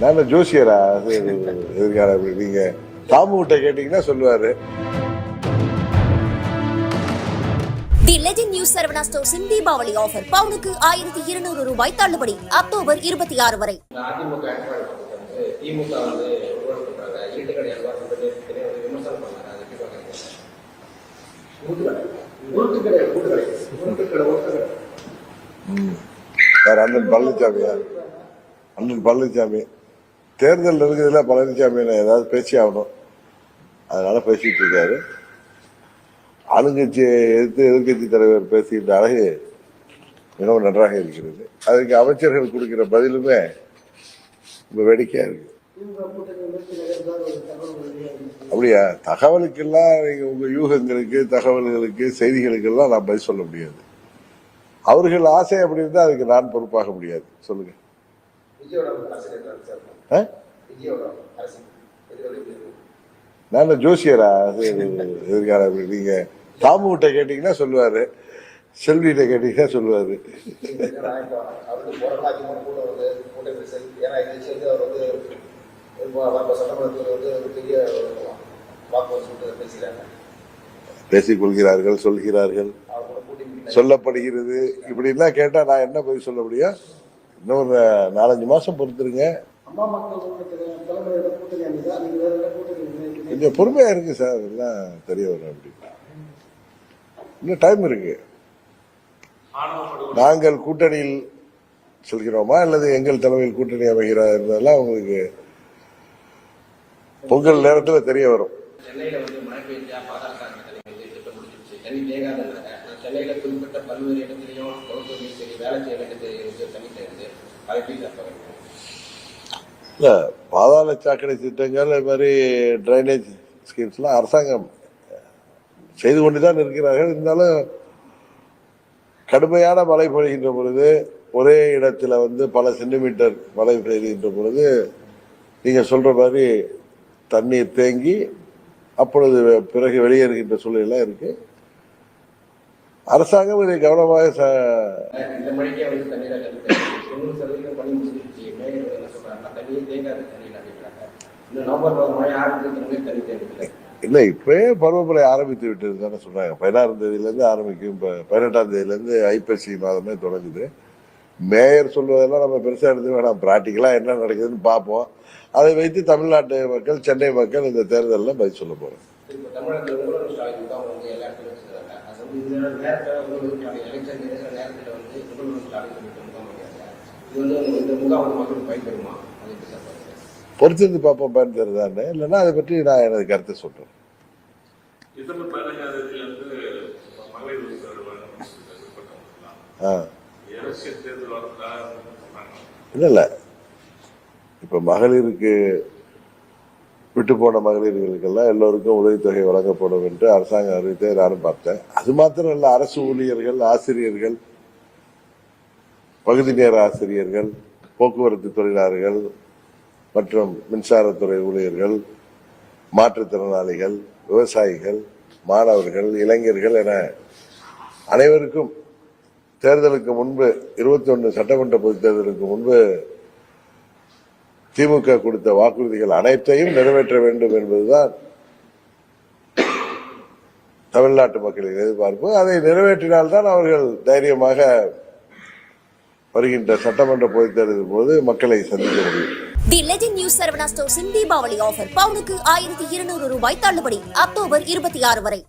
நான் ஜோசியரா? அது எதிர்கால நீங்க தாமுகிட்ட கேட்டீங்கன்னா சொல்லுவாரு. தி லெஜெண்ட் நியூஸ் சரவணா ஸ்டோர்ஸின் தீபாவளி ஆஃபர் பவுனுக்கு ஆயிரத்தி இருநூறு ரூபாய் தள்ளுபடி. அக்டோபர் இருபத்தி ஆறு வரை. வேற அண்ணன் பழனிசாமியா அண்ணன் பழனிசாமி தேர்தல் இருக்குதுல பழனிசாமி ஏதாவது பேசி ஆகணும். அதனால பேசிட்டு இருக்காரு. ஆளுங்கட்சியை எதிர்த்து எதிர்கட்சி தலைவர் பேசுகின்ற அழகு மிகவும் நன்றாக இருக்கிறது. அதுக்கு அமைச்சர்கள் கொடுக்கிற பதிலுமே ரொம்ப வேடிக்கையா இருக்கு. அப்படியா? தகவலுக்கெல்லாம் நீங்க உங்க யூகங்களுக்கு தகவல்களுக்கு செய்திகளுக்கெல்லாம் நான் பதில் சொல்ல முடியாது. அவர்கள் ஆசை அப்படி இருந்தால் அதுக்கு நான் பொறுப்பாக முடியாது. சொல்லுங்க. நான் ஜோசியரா? எதிர்கால அப்படி நீங்க தாமுகிட்ட கேட்டீங்கன்னா சொல்லுவாரு. செல்விகிட்ட கேட்டீங்கன்னா சொல்லுவாரு. ஏன்னா இப்போ அவருக்கு போறதா அதிகமான கூட வந்து கூட்டணி செல் ஏன்னா இந்த விஷயம் வந்து அவர் வந்து இப்போ நம்ம சட்டமன்றத்தில் வந்து ஒரு பெரிய வாக்குவல் சொல்லிட்டு பேசுகிறாங்க பேசிக் கொள்கிறார்கள் சொல்கிறார்கள் சொல்லப்படுகிறது. இப்படிலாம் கேட்டா நான் என்ன பதில் சொல்ல முடியும்? இன்னும் ஒரு நாலஞ்சு மாசம் பொறுத்துருங்க? கொஞ்சம் பொறுமையா இருக்கு சார் எல்லாம் தெரிய வரும் அப்படி. இன்னும் டைம் இருக்கு. நாங்கள் கூட்டணியில் சொல்கிறோமா? அல்லது எங்கள் தலைமையில் கூட்டணி அமைகிறா இருந்ததெல்லாம் உங்களுக்கு பொங்கல் நேரத்துல தெரிய வரும். சென்னையில குறிப்பிட்ட பல்வேறு இடத்துலையும் கவுன்சிலும் சரி வேலை செய்ய இடத்துல வந்து இருந்து அதை எப்படி சார் பாக்குறீங்க இல்ல பாதாள சாக்கடை திட்டங்கள் இது மாதிரி ட்ரைனேஜ் ஸ்கீம்ஸ்லாம் அரசாங்கம் செய்து கொண்டுதான் இருக்கிறார்கள். இருந்தாலும் கடுமையான மழை பொழிகின்ற பொழுது ஒரே இடத்துல வந்து பல சென்டிமீட்டர் மழை பெய்கின்ற பொழுது நீங்க சொல்ற மாதிரி தண்ணீர் தேங்கி அப்பொழுது பிறகு வெளியேறுகின்ற சூழ்நிலை இருக்கு. அரசாங்கம் இதை கவனமாக ச- இல்லை இப்பவே பருவமழை ஆரம்பித்து விட்டது தானே சொல்றாங்க. பதினாறாம் தேதியிலேருந்து ஆரம்பிக்கும். இப்போ பதினெட்டாம் தேதியிலேருந்து ஐப்பசி மாதமே தொடங்குது. மேயர் சொல்வதெல்லாம் நம்ம பெருசாக எடுத்து வேணாம். ப்ராக்டிக்கலாக என்ன நடக்குதுன்னு பார்ப்போம். அதை வைத்து தமிழ்நாட்டு மக்கள் சென்னை மக்கள் இந்த தேர்தலில் பதில் சொல்ல போகிறோம் இப்போ தமிழகத்தில் முதல்வர் ஸ்டாலின் முகாம் வந்து எல்லா இடத்துலையும் வச்சிருக்காங்க அது வந்து இந்த நேரத்தில் முதல்வர் ஸ்டாலின் எலெக்ஷன் இருக்கிற நேரத்தில் வந்து முதல்வர் ஸ்டாலின் சொல்லிட்டு முகாம் வைக்கிறாங்க இது வந்து உங்களுக்கு இந்த முகாம் வந்து மக்களுக்கு பயன்பெறுமா? அது எப்படி சார் பாருங்க பொறுத்திருந்து பார்ப்போம் பயன் தருதான்னு இல்லைன்னா அதை பற்றி நான் எனது கருத்தை சொல்கிறேன் இல்லை இல்லை. இப்போ மகளிருக்கு விட்டு போன மகளிர்களுக்கெல்லாம் எல்லோருக்கும் உதவித்தொகை வழங்கப்படும் என்று அரசாங்கம் அறிவித்ததை நானும் பார்த்தேன். அது மாத்திரம் இல்லை அரசு ஊழியர்கள் ஆசிரியர்கள் பகுதி நேர ஆசிரியர்கள் போக்குவரத்து தொழிலாளர்கள் மற்றும் மின்சாரத்துறை ஊழியர்கள் மாற்றுத்திறனாளிகள் விவசாயிகள் மாணவர்கள் இளைஞர்கள் என அனைவருக்கும் தேர்தலுக்கு முன்பு இருபத்தி ஒன்று சட்டமன்ற பொதுத் தேர்தலுக்கு முன்பு திமுக கொடுத்த வாக்குறுதிகள் அனைத்தையும் நிறைவேற்ற வேண்டும் என்பதுதான் தமிழ்நாட்டு மக்களின் எதிர்பார்ப்பு. அதை நிறைவேற்றினால்தான் அவர்கள் தைரியமாக வருகின்ற சட்டமன்ற பொதுத் தேர்தலின் போது மக்களை சந்திக்க முடியும். தி லெஜெண்ட் நியூஸ் சரவணா ஸ்டோர்ஸின் தீபாவளி ஆஃபர் பவுனுக்கு ஆயிரத்தி இருநூறு ரூபாய் தள்ளுபடி அக்டோபர் இருபத்தி ஆறு வரை.